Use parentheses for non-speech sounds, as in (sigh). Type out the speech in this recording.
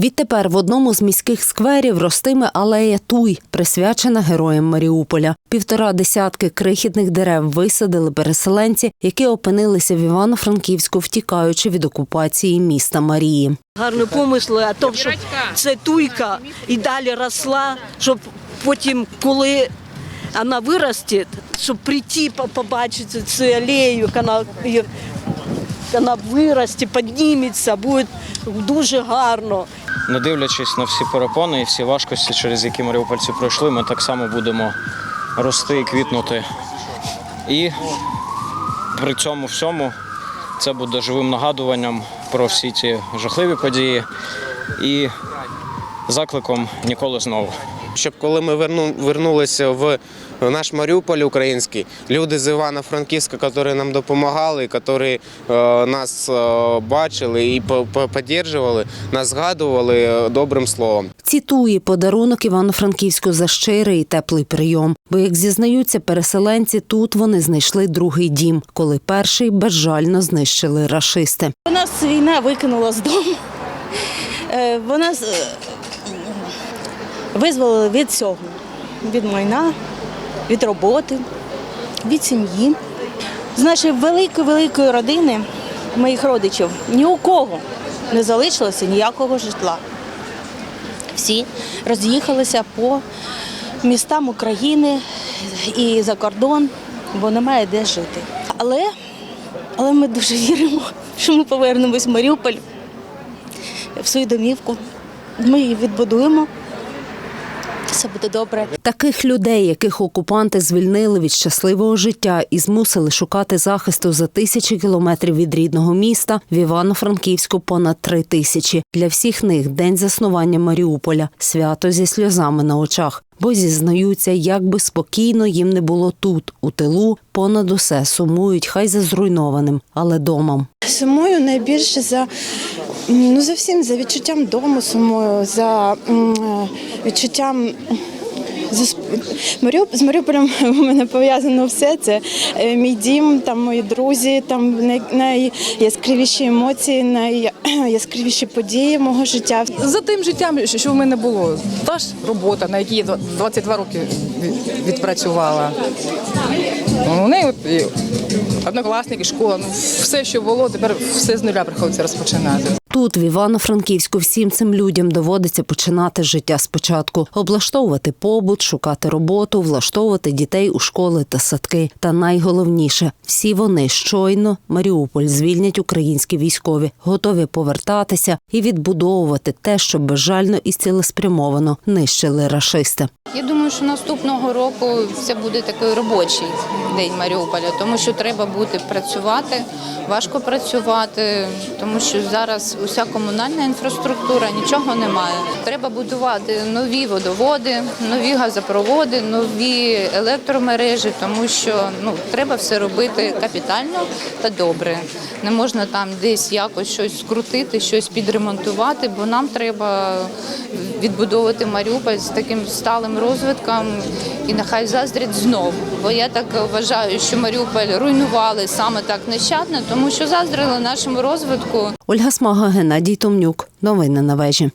Відтепер в одному з міських скверів ростиме алея Туй, присвячена героям Маріуполя. Півтора десятки крихітних дерев висадили переселенці, які опинилися в Івано-Франківську, втікаючи від окупації міста Марії. гарні помисли, а то, щоб ця туйка і далі росла, щоб потім, коли вона виросте, щоб прийти побачити цю алею, вона, вона виросте, підніметься, буде дуже гарно. Не дивлячись на всі перепони і всі важкості, через які маріупольці пройшли, ми так само будемо рости і квітнути. І при цьому всьому це буде живим нагадуванням про всі ті жахливі події і закликом ніколи знову. Щоб коли ми вернулися в наш Маріуполь український, люди з Івано-Франківська, які нам допомагали, які е, нас е, бачили і підтримували, нас згадували е, добрим словом. Ці туї подарунок Івано-Франківську за щирий і теплий прийом. Бо, як зізнаються переселенці, тут вони знайшли другий дім, коли перший безжально знищили рашисти. Нас війна викинула з дому. Вона визволили від всього, від майна, від роботи, від сім'ї. З нашої великої-великої родини, моїх родичів, ні у кого не залишилося ніякого житла. Всі роз'їхалися по містам України і за кордон, бо немає де жити. Але але ми дуже віримо, що ми повернемось в Маріуполь в свою домівку. Ми її відбудуємо. Все буде добре. Таких людей, яких окупанти звільнили від щасливого життя і змусили шукати захисту за тисячі кілометрів від рідного міста, в Івано-Франківську понад три тисячі. Для всіх них день заснування Маріуполя свято зі сльозами на очах. Бо зізнаються, як би спокійно їм не було тут, у тилу, понад усе сумують, хай за зруйнованим, але домом. Сумую найбільше за ну за всім, за відчуттям дому сумую, за е, відчуттям. За з Маріуполем (laughs) у мене пов'язано все. Це е, мій дім, там мої друзі, там найяскравіші емоції, найяскравіші події мого життя. За тим життям, що в мене було. Та ж робота, на якій я 22 роки відпрацювала. Ну, У неї от і однокласники, школа, ну все, що було, тепер все з нуля приходиться розпочинати. Тут, в Івано-Франківську, всім цим людям доводиться починати життя спочатку, облаштовувати побут, шукати роботу, влаштовувати дітей у школи та садки. Та найголовніше, всі вони щойно Маріуполь звільнять українські військові, готові повертатися і відбудовувати те, що безжально і цілеспрямовано нищили рашисти. Я думаю, що наступного року це буде такий робочий день Маріуполя, тому що треба буде працювати, важко працювати, тому що зараз уся комунальна інфраструктура нічого немає. Треба будувати нові водоводи, нові газопроводи, нові електромережі, тому що ну треба все робити капітально та добре. Не можна там десь якось щось скрутити, щось підремонтувати, бо нам треба відбудовувати Маріуполь з таким сталим розвитком і нехай заздрять знов. Бо я так вважаю, що Маріуполь руйнували саме так нещадно, тому що заздрили нашому розвитку. Ольга Смага, Геннадій Томнюк. Новини на вежі.